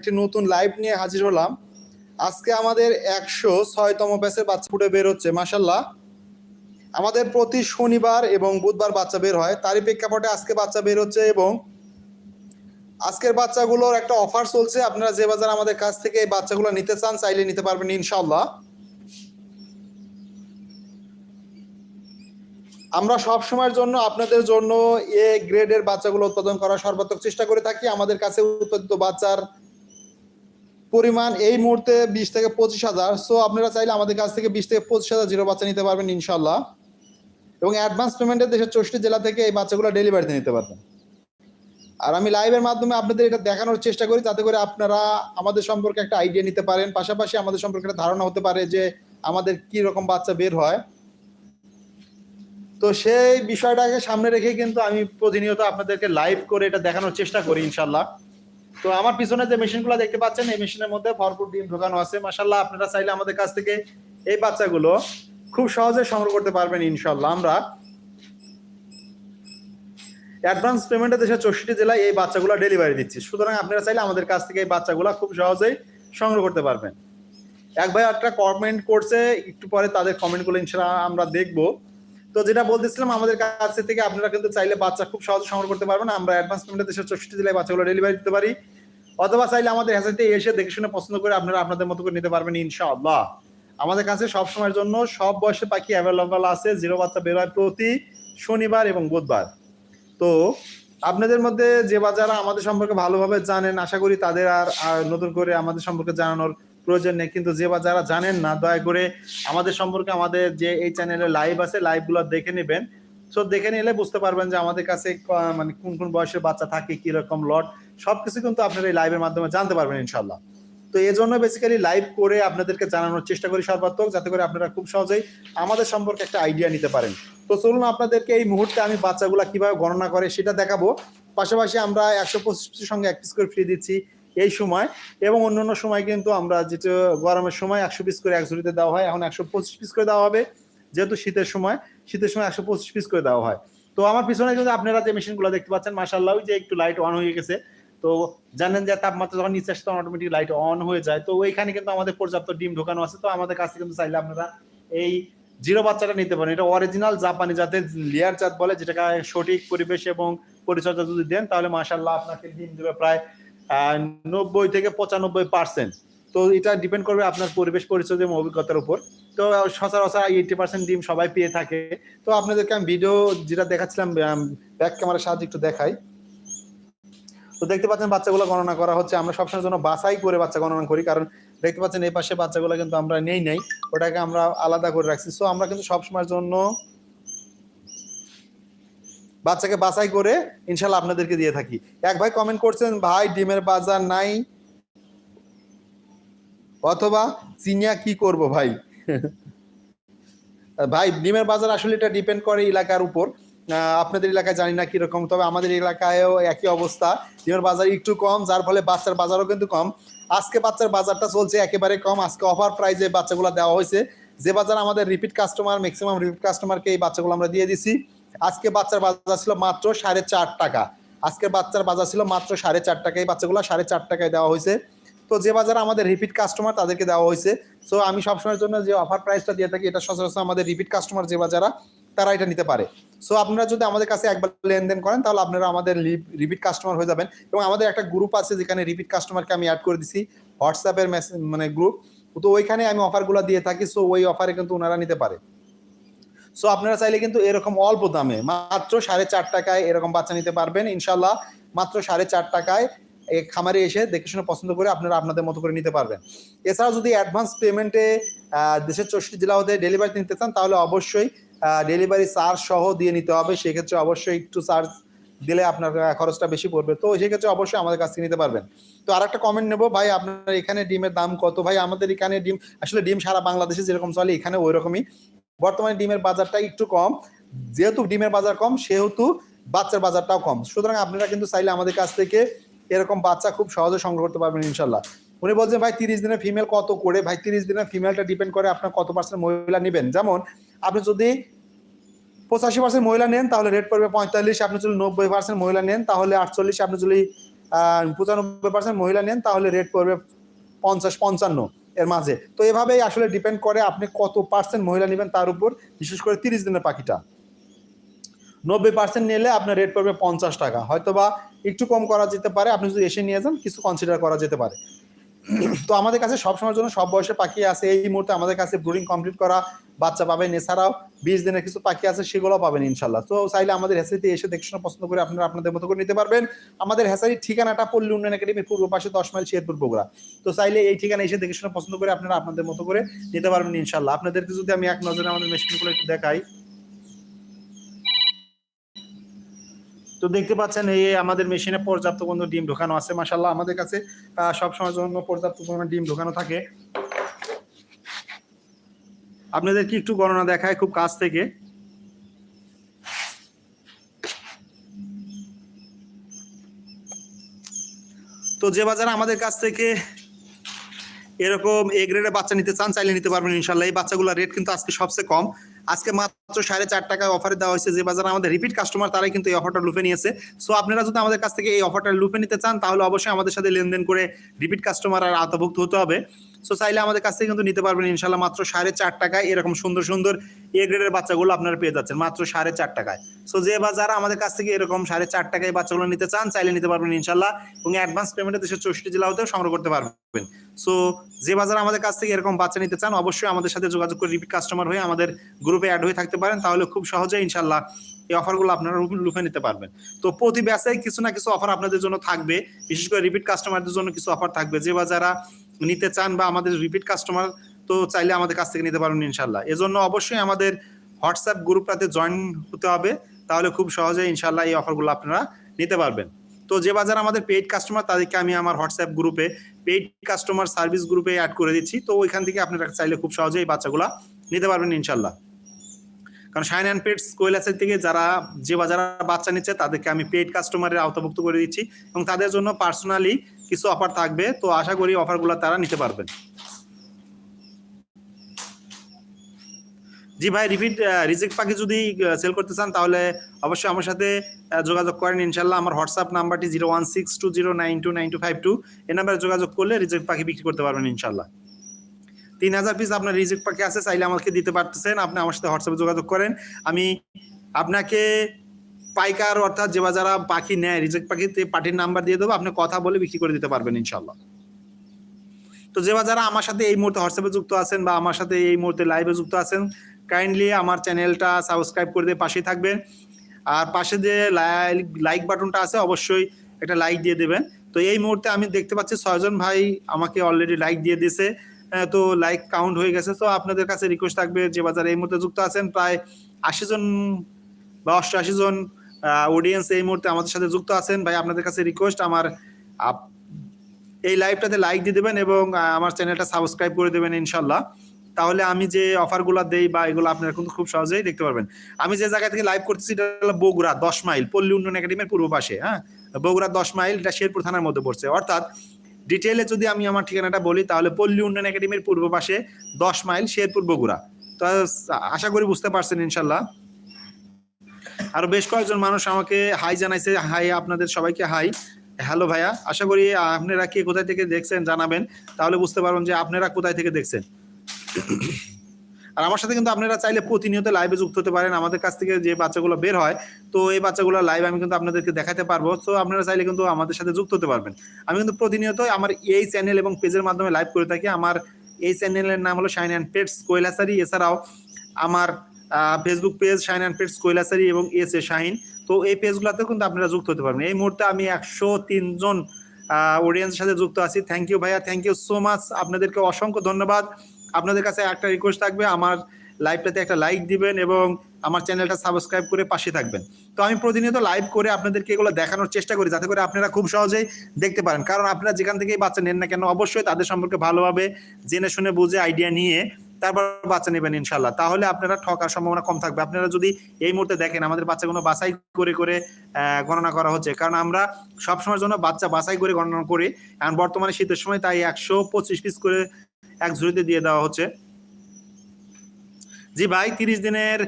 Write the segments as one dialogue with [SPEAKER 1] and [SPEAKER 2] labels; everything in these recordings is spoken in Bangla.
[SPEAKER 1] একটি নতুন লাইভ নিয়ে হাজির হলাম। আজকে আমাদের একশো ছয়তম ব্যাচের বাচ্চা ফুটে বের হচ্ছে মাসাল্লাহ আমাদের প্রতি শনিবার এবং বুধবার বাচ্চা বের হয়। তারই প্রেক্ষাপটে আজকে বাচ্চা বের হচ্ছে এবং আজকের বাচ্চাগুলোর একটা অফার চলছে। আপনারা যে বাজার আমাদের কাছ থেকে এই বাচ্চাগুলো নিতে চান, চাইলে নিতে পারবেন ইনশাল্লাহ আমরা সব সময়ের জন্য আপনাদের জন্য এ গ্রেডের বাচ্চাগুলো উৎপাদন করার সর্বাত্মক চেষ্টা করে থাকি। আমাদের কাছে উৎপাদিত বাচ্চার পরিমাণ এই মুহূর্তে বিশ থেকে পঁচিশ হাজার। সো আপনারা চাইলে আমাদের কাছ থেকে বিশ থেকে পঁচিশ হাজার জিরো বাচ্চা নিতে পারবেন ইনশাল্লাহ এবং অ্যাডভান্স পেমেন্টের দেশের চৌষট্টি জেলা থেকে এই বাচ্চাগুলো ডেলিভারিতে নিতে পারবেন। আর আমি লাইভের মাধ্যমে আপনাদের এটা দেখানোর চেষ্টা করি যাতে করে আপনারা আমাদের সম্পর্কে একটা আইডিয়া নিতে পারেন। পাশাপাশি আমাদের সম্পর্কে একটা ধারণা হতে পারে যে আমাদের কি রকম বাচ্চা বের হয়। তো সেই বিষয়টাকে সামনে রেখে কিন্তু আমি প্রতিনিয়ত আপনাদেরকে লাইভ করে এটা দেখানোর চেষ্টা করি ইনশাল্লাহ তো আমার পিছনে যে মেশিনগুলো দেখতে পাচ্ছেন, এই মেশিনের মধ্যে ভরপুর ডিম ঢোকানো আছে। মাসাল্লাহ আপনারা চাইলে আমাদের কাছ থেকে এই বাচ্চাগুলো খুব সহজে সংগ্রহ করতে পারবেন ইনশাল্লাহ আমরা। অ্যাডভান্স পেমেন্টে দেশের চৌষট্টি জেলায় এই বাচ্চাগুলো ডেলিভারি দিচ্ছি। সুতরাং আপনারা চাইলে আমাদের কাছ থেকে এই বাচ্চাগুলো খুব সহজেই সংগ্রহ করতে পারবেন। এক ভাই একটা কমেন্ট করছে, একটু পরে তাদের কমেন্টগুলো ইনশাল্লাহ আমরা দেখব। তো যেটা বলতেছিলাম, আমাদের কাছ থেকে আপনারা কিন্তু চাইলে বাচ্চা খুব সহজে সংগ্রহ করতে পারবেন। আমরা অ্যাডভান্স পেমেন্টে দেশের চৌষট্টি জেলায় বাচ্চাগুলো ডেলিভারি দিতে পারি। অথবা চাইলে আমাদের হ্যাসাইতে এসে দেখে শুনে পছন্দ করে আপনারা আপনাদের মতো করে নিতে পারবেন, ইনশাআল্লাহ। আমাদের কাছে সব সময়ের জন্য সব বয়সের পাখি অ্যাভেলেবল আছে জিরো বাচ্চা বের হয় প্রতি শনিবার এবং বুধবার। তো আপনাদের মধ্যে যে বাচ্চারা আমাদের সম্পর্কে ভালোভাবে জানেন, আশা করি তাদের আর আর নতুন করে আমাদের সম্পর্কে জানানোর প্রয়োজন নেই। কিন্তু যে বা যারা জানেন না, দয়া করে আমাদের সম্পর্কে আমাদের যে এই চ্যানেলে লাইভ আছে লাইভগুলো দেখে নেবেন। সো দেখে নিলে বুঝতে পারবেন যে আমাদের কাছে মানে কোন কোন বয়সের বাচ্চা থাকে কি রকম লট, সবকিছু কিন্তু আপনারা এই লাইভের মাধ্যমে জানতে পারবেন ইনশাল্লাহ তো এই জন্য বেসিক্যালি লাইভ করে আপনাদেরকে জানানোর চেষ্টা করি সর্বাত্মক, যাতে করে আপনারা খুব সহজেই আমাদের সম্পর্কে একটা আইডিয়া নিতে পারেন। তো চলুন আপনাদেরকে এই মুহূর্তে আমি বাচ্চাগুলা কীভাবে গণনা করে সেটা দেখাবো। পাশাপাশি আমরা একশো পঁচিশ সঙ্গে এক পিস করে ফ্রি দিচ্ছি এই সময়। এবং অন্য অন্য সময় কিন্তু আমরা যেটা গরমের সময় একশো পিস করে এক ঝুড়িতে দেওয়া হয়, এখন একশো পঁচিশ পিস করে দেওয়া হবে। যেহেতু শীতের সময় শীতের সময় একশো পঁচিশ পিস করে দেওয়া হয়। তো আমার পিছনে কিন্তু আপনারা যে মেশিনগুলো দেখতে পাচ্ছেন মাসাল্লাহ যে একটু লাইট অন হয়ে গেছে। তো জানেন যে তাপমাত্রা যখন নিচে আসে তখন অটোমেটিক লাইট অন হয়ে যায়। তো ওইখানে কিন্তু আমাদের পর্যাপ্ত ডিম ঢোকানো আছে। তো আমাদের কাছে কিন্তু চাইলে আপনারা এই জিরো বাচ্চাটা নিতে পারেন। এটা অরিজিনাল জাপানি জাতের লেয়ার জাত বলে, যেটাকে সঠিক পরিবেশ এবং পরিচর্যা যদি দেন, তাহলে মাসাল্লাহ আপনাকে ডিম দেবে প্রায় নব্বই থেকে পঁচানব্বই পার্সেন্ট তো এটা ডিপেন্ড করবে আপনার পরিবেশ পরিচর্যা এবং অভিজ্ঞতার উপর। তো সচরাচর এইটি পার্সেন্ট ডিম সবাই পেয়ে থাকে। তো আপনাদেরকে আমি ভিডিও যেটা দেখাচ্ছিলাম ব্যাক ক্যামেরার সাহায্যে একটু দেখাই। তো দেখতে পাচ্ছেন বাচ্চাগুলো গণনা করা হচ্ছে। আমরা সবসময়ের জন্য বাছাই করে বাচ্চা গণনা করি, কারণ দেখতে পাচ্ছেন এই পাশে বাচ্চাগুলো কিন্তু আমরা নেই নেই। ওটাকে আমরা আলাদা করে রাখছি। সো আমরা কিন্তু সবসময়ের জন্য বাচ্চাকে বাছাই করে ইনশাল্লাহ আপনাদেরকে দিয়ে থাকি। এক ভাই কমেন্ট করছেন, ভাই, ডিমের বাজার নাই অথবা চিনিয়া কি করব ভাই? ভাই, ডিমের বাজার আসলে এটা ডিপেন্ড করে এলাকার উপর। আপনাদের এলাকায় জানি না কীরকম, তবে আমাদের এলাকায়ও একই অবস্থা। ডিমের বাজার একটু কম, যার ফলে বাচ্চার বাজারও কিন্তু কম। আজকে বাচ্চার বাজারটা চলছে একেবারে কম। আজকে অফার প্রাইজে বাচ্চাগুলো দেওয়া হয়েছে। যে বাজার আমাদের রিপিট কাস্টমার ম্যাক্সিমাম রিপিট কাস্টমারকে এই বাচ্চাগুলো আমরা দিয়ে দিছি। আজকে বাচ্চার বাজার ছিল মাত্র সাড়ে চার টাকা। আজকে বাচ্চার বাজার ছিল মাত্র সাড়ে চার টাকা। এই বাচ্চাগুলো সাড়ে চার টাকায় দেওয়া হয়েছে। তো যে বাজার আমাদের রিপিট কাস্টমার তাদেরকে দেওয়া হয়েছে। সো আমি সবসময়ের জন্য যে অফার প্রাইসটা দিয়ে থাকি, এটা সচরাচর আমাদের রিপিট কাস্টমার যে বাজারা, তারা এটা নিতে পারে। সো আপনারা যদি আমাদের কাছে একবার লেনদেন করেন, তাহলে আপনারা আমাদের রিপিট কাস্টমার হয়ে যাবেন। এবং আমাদের একটা গ্রুপ আছে যেখানে রিপিট কাস্টমারকে আমি অ্যাড করে দিছি হোয়াটসঅ্যাপের মেসেজ মানে গ্রুপ তো ওইখানে আমি অফারগুলো দিয়ে থাকি সো ওই অফারে কিন্তু ওনারা নিতে পারে। সো আপনারা চাইলে কিন্তু এরকম অল্প দামে, মাত্র সাড়ে চার টাকায় এরকম বাচ্চা নিতে পারবেন ইনশাল্লাহ মাত্র সাড়ে চার টাকায় এই খামারে এসে দেখে শুনে পছন্দ করে আপনারা আপনাদের মতো করে নিতে পারবেন। এছাড়াও যদি অ্যাডভান্স পেমেন্টে দেশের চৌষট্টি জেলা হতে ডেলিভারি নিতে চান, তাহলে অবশ্যই ডেলিভারি চার্জ সহ দিয়ে নিতে হবে। সেক্ষেত্রে অবশ্যই একটু চার্জ দিলে আপনার খরচটা বেশি পড়বে। তো সেক্ষেত্রে অবশ্যই আমাদের কাছ থেকে নিতে পারবেন। তো আর একটা কমেন্ট নেব। ভাই, আপনার এখানে ডিমের দাম কত? ভাই, আমাদের এখানে ডিম, আসলে ডিম সারা বাংলাদেশে যেরকম চলে, এখানে ওই রকমই বর্তমানে ডিমের বাজারটা একটু কম। যেহেতু ডিমের বাজার কম, সেহেতু বাচ্চার বাজারটাও কম। সুতরাং আপনারা কিন্তু চাইলে আমাদের কাছ থেকে এরকম বাচ্চা খুব সহজে সংগ্রহ করতে পারবেন ইনশাল্লাহ। উনি বলছেন, ভাই, তিরিশ দিনের ফিমেল কত করে? ভাই, তিরিশ দিনের ফিমেলটা ডিপেন্ড করে আপনার কত পার্সেন্ট মহিলা নেবেন? যেমন, আপনি যদি পঁচাশি পার্সেন্ট মহিলা নেন, তাহলে রেট পড়বে পঁয়তাল্লিশ, আপনি যদি নব্বই পার্সেন্ট মহিলা নেন, তাহলে আটচল্লিশ, আপনি যদি পঁচানব্বই পার্সেন্ট মহিলা নেন, তাহলে রেট পড়বে পঞ্চাশ, পঞ্চান্ন এর মাঝে। তো এভাবেই আসলে ডিপেন্ড করে আপনি কত পার্সেন্ট মহিলা নেবেন তার উপর, বিশেষ করে তিরিশ দিনের পাখিটা। নব্বই পার্সেন্ট নিলে আপনার রেট পড়বে পঞ্চাশ টাকা। হয়তো বা একটু কম করা যেতে পারে, আপনি যদি এসে নিয়ে যান, কিছু কনসিডার করা যেতে পারে। তো আমাদের কাছে সব সময়ের জন্য সব বয়সের পাখি আছে। এই মুহূর্তে আমাদের কাছে ব্রুডিং কমপ্লিট করা, বাচ্চা পাবেন এছাড়াও বিশ দিনের কিছু পাখি আছে, সেগুলো পাবেন ইনশাল্লাহ তো চাইলে আমাদের হ্যাসারিতে এসে দেখে পছন্দ করে আপনারা আপনাদের মতো করে নিতে পারবেন। আমাদের হ্যাসারির ঠিকানাটা পল্লী উন্নয়ন একাডেমির পূর্ব পাশে দশ মাইল শেরপুর বগুড়া। তো চাইলে এই ঠিকানা এসে দেখে শুনে পছন্দ করে আপনারা আপনাদের মতো করে নিতে পারবেন ইনশাল্লাহ আপনাদেরকে যদি আমি এক নজরে আমাদের মেশিনগুলো একটু দেখাই তো দেখতে পাচ্ছেন এই আমাদের মেশিনে পর্যাপ্ত কোনো ডিম ঢোকানো আছে মাসাল্লাহ আমাদের কাছে আহ, সব সময় জন্য পর্যাপ্ত পরিমাণ ডিম ঢোকানো থাকে। আপনাদেরকে একটু গণনা দেখায় খুব কাছ থেকে? তো যে বাজারে আমাদের কাছ থেকে এরকম এ গ্রেডের বাচ্চা নিতে চান, চাইলে নিতে পারবেন ইনশাল্লাহ এই বাচ্চাগুলোর রেট কিন্তু আজকে সবচেয়ে কম। আজকে মাত্র সাড়ে চার টাকায় অফারে দেওয়া হয়েছে। যে বাজারে আমাদের রিপিট কাস্টমার তারাই কিন্তু এই অফারটা লুফে নিয়েছে। সো আপনারা যদি আমাদের কাছ থেকে এই অফারটা লুফে নিতে চান, তাহলে অবশ্যই আমাদের সাথে লেনদেন করে রিপিট কাস্টমার আর আওতাভুক্ত হতে হবে। সো চাইলে আমাদের কাছ থেকে কিন্তু নিতে পারবেন ইনশাল্লাহ মাত্র সাড়ে চার টাকায় এরকম সুন্দর সুন্দর এ গ্রেডের বাচ্চাগুলো আপনারা পেয়ে যাচ্ছেন, মাত্র সাড়ে চার টাকায়। সো যে বাজার আমাদের কাছ থেকে এরকম সাড়ে চার টাকায় বাচ্চাগুলো নিতে চান, চাইলে নিতে পারবেন ইনশাল্লাহ এবং অ্যাডভান্স পেমেন্টে দেশের চৌষট্টি জেলা হতেও সংগ্রহ করতে পারবেন। সো যে বাজার আমাদের কাছ থেকে এরকম বাচ্চা নিতে চান, অবশ্যই আমাদের সাথে যোগাযোগ করে রিপিট কাস্টমার হয়ে আমাদের গ্রুপে অ্যাড হয়ে থাকতে পারেন, তাহলে খুব সহজে ইনশাল্লাহ এই অফারগুলো আপনারা লুফে- নিতে পারবেন। তো, প্রতি ব্যাচে কিছু না কিছু অফার আপনাদের জন্য থাকবে, বিশেষ করে রিপিট কাস্টমারদের জন্য কিছু অফার থাকবে। যে বা যারা নিতে চান বা আমাদের রিপিট কাস্টমার তো চাইলে আমাদের কাছ থেকে নিতে পারবেন ইনশাল্লাহ। এজন্য অবশ্যই আমাদের হোয়াটসঅ্যাপ গ্রুপটাতে জয়েন হতে হবে, তাহলে খুব সহজে ইনশাল্লাহ এই অফারগুলো আপনারা নিতে পারবেন। তো যে বাজার আমাদের পেইড কাস্টমার তাদেরকে আমি আমার হোয়াটসঅ্যাপ গ্রুপে পেইড কাস্টমার সার্ভিস গ্রুপে অ্যাড করে দিচ্ছি। তো ওইখান থেকে আপনারা চাইলে খুব সহজে এই বাচ্চাগুলো নিতে পারবেন ইনশাল্লাহ। কারণ শাইন অ্যান্ড পেটস কৈলাসের থেকে যারা যে বাজার বাচ্চা নিচ্ছে, তাদেরকে আমি পেইড কাস্টমারের আওতাভুক্ত করে দিচ্ছি এবং তাদের জন্য পার্সোনালি কিছু অফার থাকবে, তো আশা করি অফারগুলো তারা নিতে পারবেন। জি ভাই রিপিট রিজেক্ট পাখি যদি সেল করতে চান, তাহলে অবশ্যই আমার সাথে যোগাযোগ করেন। ইনশাল্লাহ আমার হোয়াটসঅ্যাপ নাম্বারটি zero one six two zero nine two nine two five two এই নাম্বারে যোগাযোগ করলে রিজেক্ট পাখি বিক্রি করতে পারবেন ইনশাল্লাহ তিন হাজার পিস আপনার রিজেক্ট পাখি আছে, চাইলে আমাকে দিতে পারতেছেন। আপনি আমার সাথে হোয়াটসঅ্যাপে যোগাযোগ করেন। আমি আপনাকে পাইকার অর্থাৎ যে যারা পাখি নেয়, রিজেক্ট পাখিতে পার্টির নাম্বার দিয়ে দেবো, আপনি কথা বলে বিক্রি করে দিতে পারবেন ইনশাল্লাহ তো যে যারা আমার সাথে এই মুহূর্তে হোয়াটসঅ্যাপে যুক্ত আছেন বা আমার সাথে এই মুহূর্তে লাইভে যুক্ত আছেন কাইন্ডলি আমার চ্যানেলটা সাবস্ক্রাইব করে দিয়ে পাশেই থাকবেন। আর পাশে যে লাইক বাটনটা আছে, অবশ্যই একটা লাইক দিয়ে দেবেন। তো এই মুহূর্তে আমি দেখতে পাচ্ছি ছয়জন ভাই আমাকে অলরেডি লাইক দিয়ে দিয়েছে। তো লাইক কাউন্ট হয়ে গেছে। তো আপনাদের কাছে রিকোয়েস্ট থাকবে যে বাজারে এই মুহূর্তে যুক্ত আছেন, প্রায় আশি জন বা অষ্টআশি জন অডিয়েন্স এই মুহূর্তে আমাদের সাথে যুক্ত আছেন। ভাই, আপনাদের কাছে রিকোয়েস্ট আমার এই লাইভটাতে লাইক দিয়ে দেবেন এবং আমার চ্যানেলটা সাবস্ক্রাইব করে দেবেন ইনশাল্লাহ। তাহলে আমি যে অফারগুলো দেই বা এগুলো আপনারা কিন্তু খুব সহজেই দেখতে পারবেন। আমি যে জায়গা থেকে লাইভ করতেছি, এটা হলো বগুড়া দশ মাইল, পল্লী উন্নয়ন একাডেমির পূর্ব পাশে হ্যাঁ? বগুড়া দশ মাইল, এটা শেরপুর থানার মধ্যে পড়ছে। অর্থাৎ ডিটেলে যদি আমি আমার ঠিকানাটা বলি, তাহলে পল্লী উন্নয়ন একাডেমির পূর্ব পাশে দশ মাইল, শেরপুর, বগুড়া। তো আশা করি বুঝতে পারছেন ইনশাল্লাহ। আরও বেশ কয়েকজন মানুষ আমাকে হাই জানাইছে। হাই আপনাদের সবাইকে হাই হ্যালো ভাইয়া, আশা করি আপনারা কে কোথায় থেকে দেখছেন জানাবেন। তাহলে বুঝতে পারবেন যে আপনারা কোথায় থেকে দেখছেন। আর আমার সাথে কিন্তু আপনারা চাইলে প্রতিনিয়ত লাইভে যুক্ত হতে পারেন। আমাদের কাছ থেকে যে বাচ্চাগুলো বের হয়, তো এই বাচ্চাগুলো লাইভ আমি কিন্তু আপনাদেরকে দেখাতে পারব। তো আপনারা চাইলে কিন্তু আমাদের সাথে যুক্ত হতে পারবেন। আমি কিন্তু প্রতিনিয়ত আমার এই চ্যানেল এবং পেজের মাধ্যমে লাইভ করে থাকি। আমার এই চ্যানেলের নাম হলো শাইন অ্যান্ড পেটস কৈলাসারি, এছাড়াও আমার Facebook page Shine and Pets কৈলাসারি এবং এস এ শাহিন তো এই পেজগুলোতেও কিন্তু আপনারা যুক্ত হতে পারবেন। এই মুহূর্তে আমি একশো তিনজন অডিয়েন্সের সাথে যুক্ত আছি। থ্যাংক ইউ ভাইয়া থ্যাংক ইউ সো মাচ আপনাদেরকে অসংখ্য ধন্যবাদ। আপনাদের কাছে একটা রিকোয়েস্ট থাকবে, আমার লাইভটাতে একটা লাইক দিবেন এবং আমার চ্যানেলটা সাবস্ক্রাইব করে পাশে থাকবেন। তো আমি প্রতিনিয়ত লাইভ করে আপনাদেরকে এগুলো দেখানোর চেষ্টা করি, যাতে করে আপনারা খুব সহজেই দেখতে পারেন। কারণ আপনারা যেখান থেকেই বাচ্চা নেন না কেন, অবশ্যই তাদের সম্পর্কে ভালোভাবে জেনে শুনে বুঝে আইডিয়া নিয়ে তারপর বাচ্চা নেবেন ইনশাল্লাহ তাহলে আপনারা ঠকার সম্ভাবনা কম থাকবে। আপনারা যদি এই মুহূর্তে দেখেন আমাদের বাচ্চাগুলো বাছাই করে করে গণনা করা হচ্ছে, কারণ আমরা সবসময়ের জন্য বাচ্চা বাছাই করে গণনা করি এখন বর্তমানে শীতের সময় তাই একশো পঁচিশ পিস করে এক ঝুড়িতে দিয়ে দেওয়া হচ্ছে। জি ভাই, তিরিশ দিনের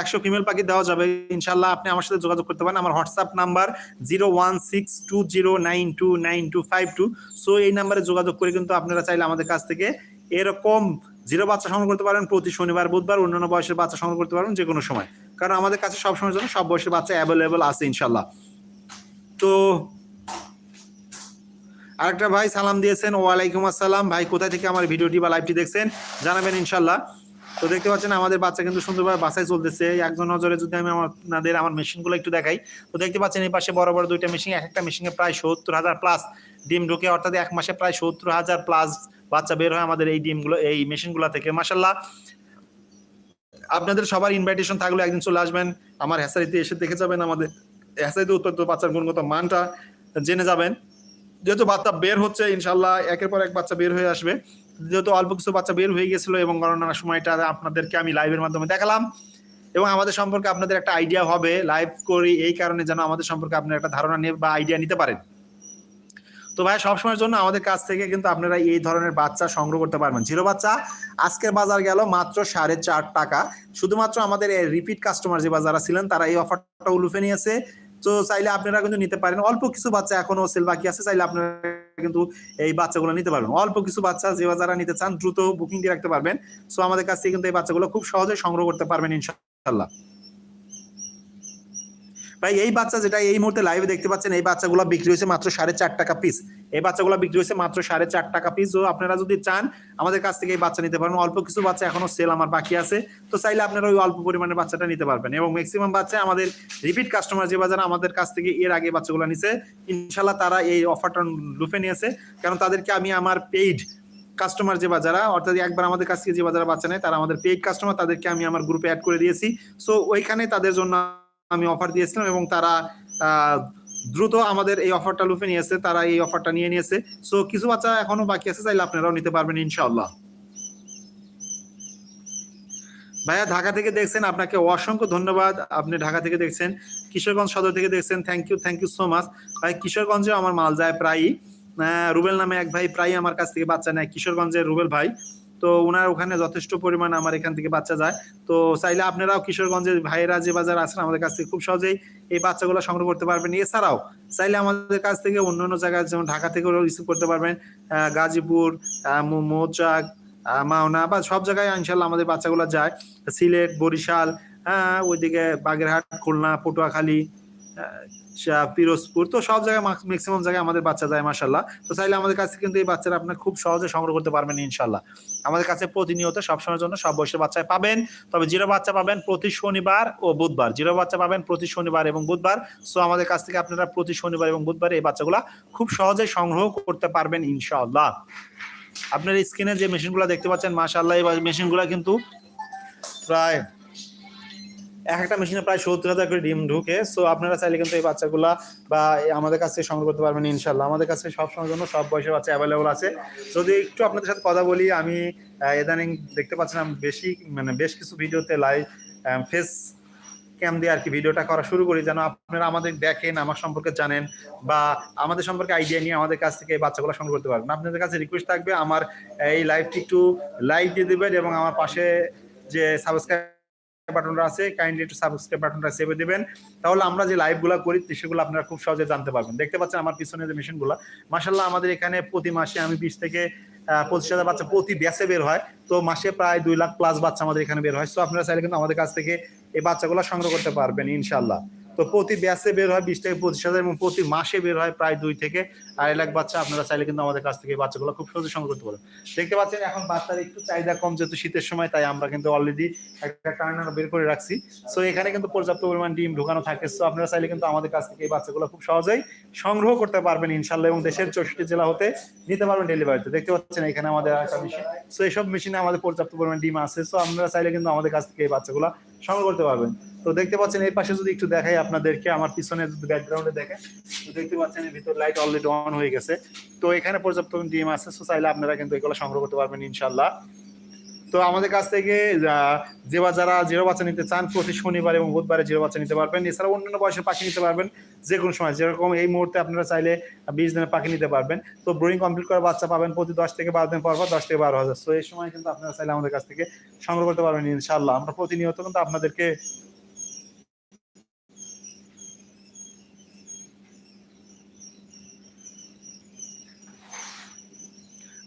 [SPEAKER 1] একশো ফিমেল পাখি দেওয়া যাবে। ইনশাল্লাহ আপনি আমার সাথে যোগাযোগ করতে পারেন। আমার WhatsApp number zero one six two zero nine two nine two five two so এই নাম্বারে যোগাযোগ করে কিন্তু আপনারা চাইলে আমাদের কাছ থেকে এরকম জিরো বাচ্চা সংগ্রহ করতে পারেন প্রতি শনিবার, বুধবার, অন্যান্য বয়সের বাচ্চা সংগ্রহ করতে পারেন যে কোনো সময়। কারণ আমাদের কাছে সব সময়ের জন্য সব বয়সের বাচ্চা অ্যাভেলেবেল আছে ইনশাল্লাহ তো, আরেকটা ভাই সালাম দিয়েছেন, ওয়ালাইকুম আসসালাম। ভাই, কোথায় থেকে আমার ভিডিওটি বা লাইভটি দেখছেন? জানাবেন ইনশাল্লাহ তো দেখতে পাচ্ছেন, আমাদের বাচ্চা কিন্তু সুন্দরভাবে বাসায় চলতেছে। একজন নজরে যদি আমি আপনাদের আমার মেশিনগুলো একটু দেখাই, তো দেখতে পাচ্ছেন, এই পাশে বড় বড় দুইটা মেশিন, এক একটা মেশিনে প্রায় সত্তর হাজার প্লাস ডিম ঢুকে, অর্থাৎ এক মাসে প্রায় সত্তর হাজার প্লাস বাচ্চা বের হয় আমাদের এই ডিমগুলো এই মেশিনগুলো থেকে। মাসাল্লাহ আপনাদের সবার ইনভাইটেশন থাকলে একদিন চলে আসবেন। আমার হ্যাসারিতে এসে দেখে যাবেন আমাদের। হ্যাসারিতে উৎপাদিত বাচ্চার গুণগত মানটা জেনে যাবেন। যেহেতু বাচ্চা বের হচ্ছে ইনশাল্লাহ একের পর এক বাচ্চা বের হয়ে আসবে। যেহেতু অল্প কিছু বাচ্চা বের হয়ে গেছিল এবং গণনার সময়টা আপনাদেরকে আমি লাইভের মাধ্যমে দেখালাম। এবং আমাদের সম্পর্কে আপনাদের একটা আইডিয়া হবে। লাইভ করি এই কারণে যেন আমাদের সম্পর্কে আপনার একটা ধারণা নিয়ে বা আইডিয়া নিতে পারেন। তো ভাই, সবসময়ের জন্য আমাদের কাছ থেকে কিন্তু আপনারা এই ধরনের বাচ্চা সংগ্রহ করতে পারবেন। জিরো বাচ্চা, আজকের বাজার গেল মাত্র সাড়ে চার টাকা। শুধুমাত্র আমাদের রিপিট কাস্টমার যে যারা ছিলেন, তারা এই অফারটা উলুফে নিয়েছে। তো চাইলে আপনারা কিন্তু নিতে পারেন। অল্প কিছু বাচ্চা এখনও সেল বাকি আছে, চাইলে আপনারা কিন্তু এই বাচ্চাগুলো নিতে পারবেন। অল্প কিছু বাচ্চা যে যারা নিতে চান, দ্রুত বুকিং দিয়ে রাখতে পারবেন। সো আমাদের কাছ থেকে কিন্তু এই বাচ্চাগুলো খুব সহজে সংগ্রহ করতে পারবেন ইনশাআল্লাহ। ভাই এই বাচ্চা যেটা এই মুহূর্তে লাইভে দেখতে পাচ্ছেন, এই বাচ্চাগুলো বিক্রি হয়েছে মাত্র সাড়ে চার টাকা পিস এই বাচ্চাগুলো বিক্রি হয়েছে মাত্র সাড়ে চার টাকা পিস তো আপনারা যদি চান, আমাদের কাছ থেকে এই বাচ্চা নিতে পারবেন। অল্প কিছু বাচ্চা এখনও সেল আমার বাকি আছে। তো চাইলে আপনারা ওই অল্প পরিমাণের বাচ্চাটা নিতে পারবেন। এবং ম্যাক্সিমাম বাচ্চা আমাদের রিপিট কাস্টমার যে বাজার আমাদের কাছ থেকে এর আগে বাচ্চাগুলো নিছে ইনশাল্লাহ তারা এই অফারটা লুফে নিয়েছে। কারণ তাদেরকে আমি আমার পেইড কাস্টমার যে বাজারা অর্থাৎ একবার আমাদের কাছ থেকে যে বাজারে বাচ্চা নেয়, তারা আমাদের পেইড কাস্টমার তাদেরকে আমি আমার গ্রুপে অ্যাড করে দিয়েছি। সো ওইখানে তাদের জন্য আমি অফার দিয়েছিলাম এবং তারা দ্রুত আমাদের এই অফারটা লুফে নিয়েছে, তারা এই অফারটা নিয়ে নিয়েছে। সো কিছু বাচ্চা এখনও বাকি আছে, চাইলে আপনারাও নিতে পারবেন ইনশাআল্লাহ। ভাইয়া, ঢাকা থেকে দেখছেন, আপনাকে অসংখ্য ধন্যবাদ। আপনি ঢাকা থেকে দেখছেন, কিশোরগঞ্জ সদর থেকে দেখছেন thank you thank you so much ভাই কিশোরগঞ্জে আমার মাল যায় প্রায়ই। রুবেল নামে এক ভাই প্রায় আমার কাছ থেকে বাচ্চা নেয়, কিশোরগঞ্জের রুবেল ভাই। তো ওনার ওখানে যথেষ্ট পরিমাণ আমার এখান থেকে বাচ্চা যায়। তো চাইলে আপনারাও কিশোরগঞ্জের ভাইয়েরা যে বাজার আছেন আমাদের কাছ থেকে খুব সহজেই এই বাচ্চাগুলো সংগ্রহ করতে পারবেন। এছাড়াও চাইলে আমাদের কাছ থেকে অন্য অন্য জায়গায় যেমন ঢাকা থেকেও রিসিভ করতে পারবেন গাজীপুর মৌচাক মাওনা বা সব জায়গায় ইনশাল্লাহ আমাদের বাচ্চাগুলো যায়। সিলেট, বরিশাল হ্যাঁ ওইদিকে বাগেরহাট, খুলনা, পটুয়াখালী পিরোজপুর। তো সব জায়গায় ম্যাক্সিমাম জায়গায় আমাদের বাচ্চা যায় মাসাল্লাহ তো চাইলে আমাদের কাছে কিন্তু এই বাচ্চারা আপনার খুব সহজে সংগ্রহ করতে পারবেন ইনশাল্লাহ আমাদের কাছে প্রতিনিয়ত সবসময়ের জন্য সব বয়সের বাচ্চায় পাবেন। তবে জিরো বাচ্চা পাবেন প্রতি শনিবার ও বুধবার। জিরো বাচ্চা পাবেন প্রতি শনিবার এবং বুধবার। সো আমাদের কাছ থেকে আপনারা প্রতি শনিবার এবং বুধবার এই বাচ্চাগুলা খুব সহজে সংগ্রহ করতে পারবেন, ইনশাআল্লাহ। আপনার স্ক্রিনে যে মেশিনগুলো দেখতে পাচ্ছেন, মাশাআল্লাহ, এই মেশিনগুলো কিন্তু প্রায় এক একটা মেশিনে প্রায় সত্তর হাজার করে ডিম ঢুকে সো আপনারা চাইলে কিন্তু এই বাচ্চাগুলা বা আমাদের কাছে সংগ্রহ করতে পারবেন ইনশাল্লাহ আমাদের কাছে সব সময়ের জন্য সব বয়সের বাচ্চা অ্যাভেলেবল আছে। যদি একটু আপনাদের সাথে কথা বলি, আমি ইদানিং দেখতে পাচ্ছিলাম বেশি মানে বেশ কিছু ভিডিওতে লাইভ ফেস ক্যাম দিয়ে আর কি ভিডিওটা করা শুরু করি, যেন আপনারা আমাদের দেখেন, আমার সম্পর্কে জানেন বা আমাদের সম্পর্কে আইডিয়া নিয়ে আমাদের কাছ থেকে বাচ্চাগুলো সংগ্রহ করতে পারবেন। আপনাদের কাছে রিকোয়েস্ট থাকবে, আমার, এই লাইভটি একটু লাইক দিয়ে দেবেন এবং আমার পাশে যে সাবস্ক্রাইব বাটনটা আছে কাইন্ডলি একটু সাবস্ক্রাইব বাটনটা সেভে দেবেন। তাহলে আমরা যে লাইভগুলো করি সেগুলো আপনারা খুব সহজে জানতে পারবেন। দেখতে পাচ্ছেন আমার পিছনে যে মেশিনগুলো মাসাল্লাহ আমাদের এখানে প্রতি মাসে আমি বিশ থেকে পঁচিশ হাজার বাচ্চা প্রতি ব্যাচে বের হয়। তো মাসে প্রায় দুই লাখ প্লাস বাচ্চা আমাদের এখানে বের হয়। সো আপনারা চাইলে কিন্তু আমাদের কাছ থেকে এই বাচ্চাগুলো সংগ্রহ করতে পারবেন ইনশাল্লাহ তো প্রতি ব্যাচে বের হয় বিশ থেকে পঁচিশ হাজার এবং প্রতি মাসে বের হয় প্রায় দুই থেকে আড়াই লাখ বাচ্চা। আপনারা চাইলে কিন্তু আমাদের কাছ থেকে বাচ্চাগুলো খুব সহজে সংগ্রহ করতে পারেন। দেখতে পাচ্ছেন এখন বাচ্চার একটু চাহিদা কম, যেহেতু শীতের সময়, তাই আমরা কিন্তু অলরেডি একটা টার্নার বের করে রাখছি। সো এখানে কিন্তু পর্যাপ্ত পরিমাণ ডিম ঢুকানো থাকে। সো আপনারা চাইলে কিন্তু আমাদের কাছ থেকে এই বাচ্চাগুলো খুব সহজেই সংগ্রহ করতে পারবেন ইনশাল্লাহ এবং দেশের চৌষট্টি জেলা হতে নিতে পারবেন ডেলিভারিতে। দেখতে পাচ্ছেন এখানে আমাদের একটা মেশিন সো এইসব মেশিনে আমাদের পর্যাপ্ত পরিমাণ ডিম আছে। সো আপনারা চাইলে কিন্তু আমাদের কাছ থেকে এই বাচ্চাগুলো সংগ্রহ করতে পারবেন। তো দেখতে পাচ্ছেন এই পাশে যদি একটু দেখাই আপনাদেরকে, আমার পিছনে যদি ব্যাকগ্রাউন্ডে দেখেন, তো দেখতে পাচ্ছেন এর ভিতর লাইট অলরেডি অন হয়ে গেছে। তো এখানে পর্যাপ্ত ডিম আছে সো চাইলে আপনারা কিন্তু এগুলো সংগ্রহ করতে পারবেন ইনশাল্লাহ তো আমাদের কাছ থেকে, যে বা যারা জিরো বাচ্চা নিতে চান, প্রতি শনিবার এবং বুধবারে জিরো বাচ্চা নিতে পারবেন। এছাড়া অন্যান্য বয়সের পাখি নিতে পারবেন, যে কোনো সময়। যেরকম এই মুহূর্তে আপনারা চাইলে বিশ দিনের পাখি নিতে পারবেন। তো ব্রোয়িং কমপ্লিট করা বাচ্চা পাবেন প্রতি দশ থেকে বারো দিন পর পর দশ থেকে বারো হাজার। তো এই সময় কিন্তু আপনারা চাইলে আমাদের কাছ থেকে সংগ্রহ করতে পারবেন ইনশাল্লাহ আমরা প্রতিনিয়ত কিন্তু আপনাদেরকে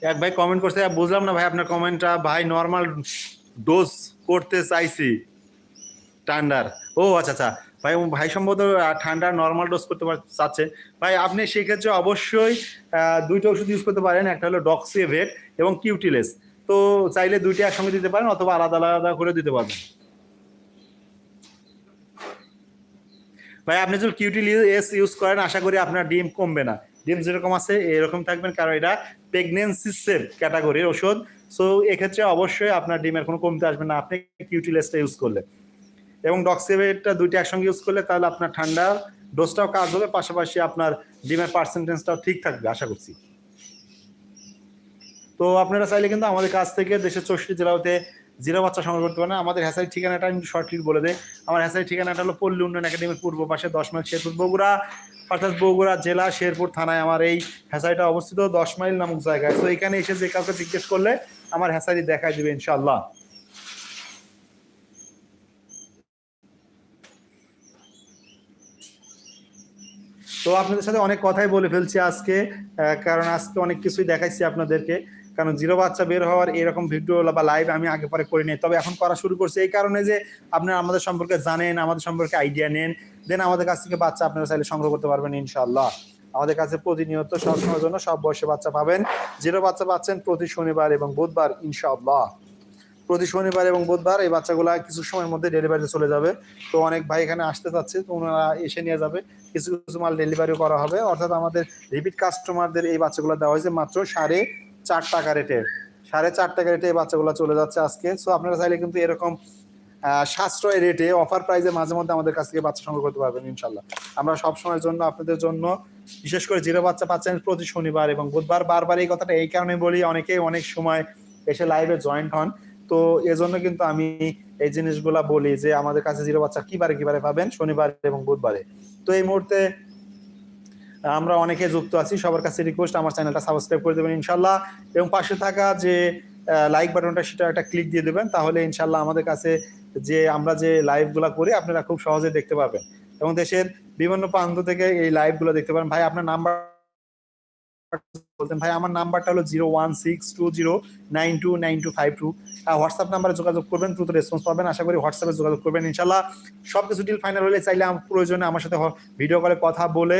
[SPEAKER 1] এক ভাই কমেন্ট করছে বুঝলাম না ভাই আপনার কমেন্টটা ভাই নর্মাল ডোজ করতে চাইছি। ঠান্ডার। ও আচ্ছা আচ্ছা। ভাই ভাই সম্ভবত ঠান্ডা নর্মাল ডোজ করতে চাচ্ছে। ভাই, আপনি সেক্ষেত্রে অবশ্যই দুইটা ওষুধ ইউজ করতে পারেন। একটা হলো ডক্সিভেট এবং কিউটিলেস তো চাইলে দুইটা একসঙ্গে দিতে পারেন অথবা আলাদা আলাদা করে দিতে পারবেন। ভাই, আপনি যদি কিউটিল এস ইউজ করেন, আশা করি আপনার ডিম কমবে না। ডিম যেরকম আছে, এরকম থাকবেন কারণ এটা প্রেগনেন্সি সেভ ক্যাটাগরির ওষুধ। সো এক্ষেত্রে অবশ্যই আপনার ডিমের কোনো কমতে আসবে না, আপনি কিউটিলেসটা ইউজ করলে। এবং ডক্সিভেটটা দুইটা একসঙ্গে ইউজ করলে তাহলে আপনার ঠান্ডার ডোজটাও কাজ হবে, পাশাপাশি আপনার ডিমের পার্সেন্টেজটাও ঠিক থাকবে, আশা করছি। তো আপনারা চাইলে কিন্তু আমাদের কাছ থেকে দেশের চৌষট্টি জেলাতে জিরো বাচ্চা সংগ্রহ করতে পারেন আমাদের হ্যাসারির ঠিকানাটা আমি শর্টলি বলে দেয় আমার হ্যাসারির ঠিকানাটা হলো পল্লী উন্নয়ন একাডেমির পূর্ব পাশে দশ মাইল শেরপুর বগুড়া। অর্থাৎ বগুড়া জেলা শেরপুর থানায় আমার এই হ্যাসারিটা অবস্থিত। দশ মাইল নামক জায়গায়। তো এখানে এসে যে কাউকে জিজ্ঞেস করলে আমার হ্যাসারি দেখাই দেবে ইনশাল্লাহ তো আপনাদের সাথে অনেক কথাই বলে ফেলছি আজকে। কারণ আজকে অনেক কিছুই দেখাইছি আপনাদেরকে। কারণ জিরো বাচ্চা বের হওয়ার এরকম ভিডিও বা লাইভ আমি আগে পরে করি নিই তবে এখন করা শুরু করছি এই কারণে যে আপনারা আমাদের সম্পর্কে জানেন, আমাদের সম্পর্কে আইডিয়া নেন দেন আমাদের কাছ থেকে বাচ্চা আপনারা চাইলে সংগ্রহ করতে পারবেন ইনশাল্লাহ আমাদের কাছে প্রতিনিয়ত সব সময়ের জন্য সব বয়সে বাচ্চা পাবেন। জিরো বাচ্চা পাচ্ছেন প্রতি শনিবার এবং বুধবার ইনশাআল্লাহ। প্রতি শনিবার এবং বুধবার এই বাচ্চাগুলা কিছু সময়ের মধ্যে ডেলিভারিতে চলে যাবে। তো অনেক ভাই এখানে আসতে চাচ্ছে, তো ওনারা এসে নিয়ে যাবে। কিছু কিছু মাল ডেলিভারিও করা হবে। অর্থাৎ আমাদের রিপিট কাস্টমারদের এই বাচ্চাগুলো দেওয়া হয়েছে মাত্র সাড়ে চার টাকা রেটে সাড়ে চার টাকা রেটে এই বাচ্চাগুলো চলে যাচ্ছে আজকে। সো আপনারা চাইলে কিন্তু এরকম সাশ্রয় রেটে অফার প্রাইসে মাঝে মধ্যে আমাদের কাছ থেকে বাচ্চা সংগ্রহ করতে পারবেন, ইনশাল্লাহ। আমরা সব সময়ের জন্য আপনাদের জন্য, বিশেষ করে জিরো বাচ্চা পাচ্ছেন প্রতি শনিবার এবং বুধবার, বারবার এই কথাটা এই কারণে বলি, অনেকেই অনেক সময় এসে লাইভে জয়েন্ট হন। তো, এজন্য কিন্তু আমি এই জিনিসগুলা বলি যে, আমাদের কাছে জিরো বাচ্চা কিবারে কিবারে পাবেন, শনিবার এবং বুধবারে। তো, এই মুহূর্তে আমরা অনেকে যুক্ত আছি, সবার কাছে রিকোয়েস্ট আমার চ্যানেলটা সাবস্ক্রাইব করে দেবেন ইনশাল্লাহ। এবং পাশে থাকা যে লাইক বাটনটা সেটা একটা ক্লিক দিয়ে দেবেন, তাহলে ইনশাল্লাহ আমাদের কাছে যে, আমরা যে লাইভগুলো করি, আপনারা খুব সহজে দেখতে পাবেন। এবং দেশের বিভিন্ন প্রান্ত থেকে এই লাইভগুলো দেখতে পারেন। ভাই, আপনার নাম্বার বলতেন। ভাই, আমার নাম্বারটা হলো zero one six two zero nine two nine two five two WhatsApp নাম্বারে যোগাযোগ করবেন, দ্রুত রেসপন্স পাবেন। আশা করি হোয়াটসঅ্যাপে যোগাযোগ করবেন ইনশাল্লাহ। সব কিছু ডিল ফাইনাল হলে চাইলে আমার প্রয়োজনে আমার সাথে ভিডিও কলে কথা বলে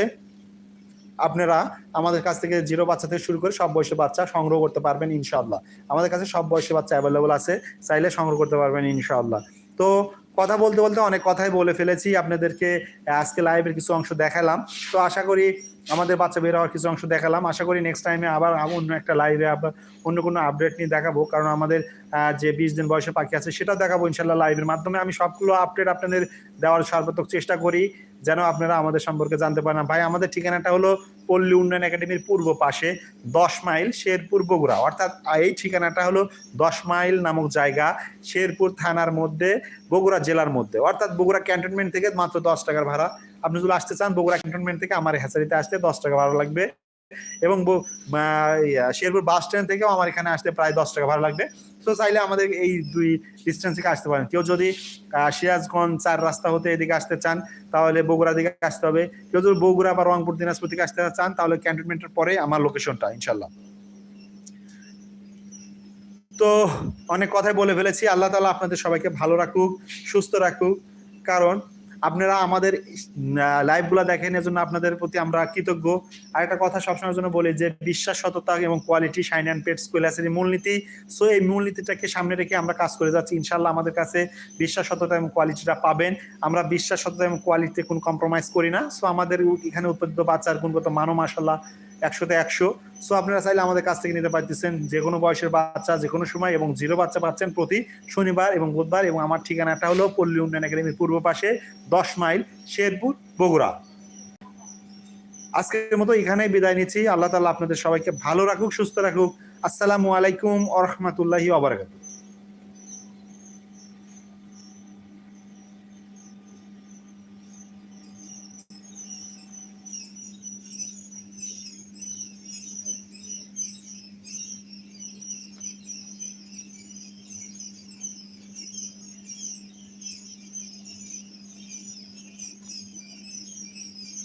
[SPEAKER 1] আপনারা আমাদের কাছ থেকে জিরো বাচ্চা থেকে শুরু করে সব বয়সী বাচ্চা সংগ্রহ করতে পারবেন ইনশাআল্লাহ। আমাদের কাছে সব বয়সের বাচ্চা অ্যাভেলেবল আছে, চাইলে সংগ্রহ করতে পারবেন ইনশাআল্লাহ। তো কথা বলতে বলতে অনেক কথাই বলে ফেলেছি, আপনাদেরকে আজকে লাইভের কিছু অংশ দেখালাম। তো আশা করি আমাদের বাচ্চা বের হওয়ার কিছু অংশ দেখালাম। আশা করি নেক্সট টাইমে আবার অন্য একটা লাইভে আবার অন্য কোনো আপডেট নিয়ে দেখাবো, কারণ আমাদের যে বিশ দিন বয়সে পাখি আছে সেটাও দেখাবো ইনশাল্লাহ লাইভের মাধ্যমে। আমি সবগুলো আপডেট আপনাদের দেওয়ার সর্বাত্মক চেষ্টা করি। যেন আপনারা আমাদের সম্পর্কে জানতে পারেন। ভাই, আমাদের ঠিকানাটা হলো পল্লী উন্নয়ন একাডেমির পূর্ব পাশে দশ মাইল শেরপুর বগুড়া। অর্থাৎ এই ঠিকানাটা হলো দশ মাইল নামক জায়গা শেরপুর থানার মধ্যে, বগুড়া জেলার মধ্যে। অর্থাৎ বগুড়া ক্যান্টনমেন্ট থেকে মাত্র দশ টাকার ভাড়া। আপনি যদি আসতে চান, বগুড়া ক্যান্টনমেন্ট থেকে আমার হ্যাচারিতে আসতে দশ টাকা ভাড়া লাগবে। এবং শেরপুর বাস স্ট্যান্ড থেকেও আমার এখানে আসতে প্রায় দশ টাকা ভাড়া লাগবে। তো চাইলে আমাদের এই দুই ডিস্টেন্স থেকে আসতে পারেন। কেউ যদি সিরাজগঞ্জ চার রাস্তা হতে এদিকে আসতে চান, তাহলে বগুড়া দিকে আসতে হবে। কেউ যদি বগুড়া বা রংপুর, দিনাজপুর থেকে আসতে চান, তাহলে ক্যান্টনমেন্টের পরে আমার লোকেশনটা ইনশাল্লাহ তো অনেক কথাই বলে ফেলেছি। আল্লাহ তালা আপনাদের সবাইকে ভালো রাখুক, সুস্থ রাখুক। কারণ আপনারা আমাদের লাইভগুলো দেখেন, এজন্য আপনাদের প্রতি আমরা কৃতজ্ঞ। আর একটা কথা সবসময়ের জন্য বলি যে বিশ্বাস সততা এবং quality sign and pet school আছে মূলনীতি। সো এই মূলনীতিটাকে সামনে রেখে আমরা কাজ করে যাচ্ছি। ইনশাল্লাহ আমাদের কাছে বিশ্বাস সততা এবং কোয়ালিটিটা পাবেন। আমরা বিশ্বাস সততা এবং কোয়ালিটিতে কোনো কম্প্রোমাইজ করি না। সো আমাদের এখানে উৎপাদিত বাচ্চার গুণগত মানও মাসাল্লাহ একশোতে একশো। সো আপনারা চাইলে আমাদের কাছ থেকে নিতে পারতেছেন যে কোনো বয়সের বাচ্চা, যে কোনো সময়, এবং জিরো বাচ্চা পাচ্ছেন প্রতি শনিবার এবং বুধবার, এবং আমার ঠিকানাটা হলো পল্লী উন্নয়ন একাডেমির পূর্ব পাশে দশ মাইল শেরপুর, বগুড়া। আজকের মতো এখানেই বিদায় নিচ্ছি। আল্লাহ তালা আপনাদের সবাইকে ভালো রাখুক, সুস্থ রাখুক। আসসালামু আলাইকুম আ রহমতুল্লাহি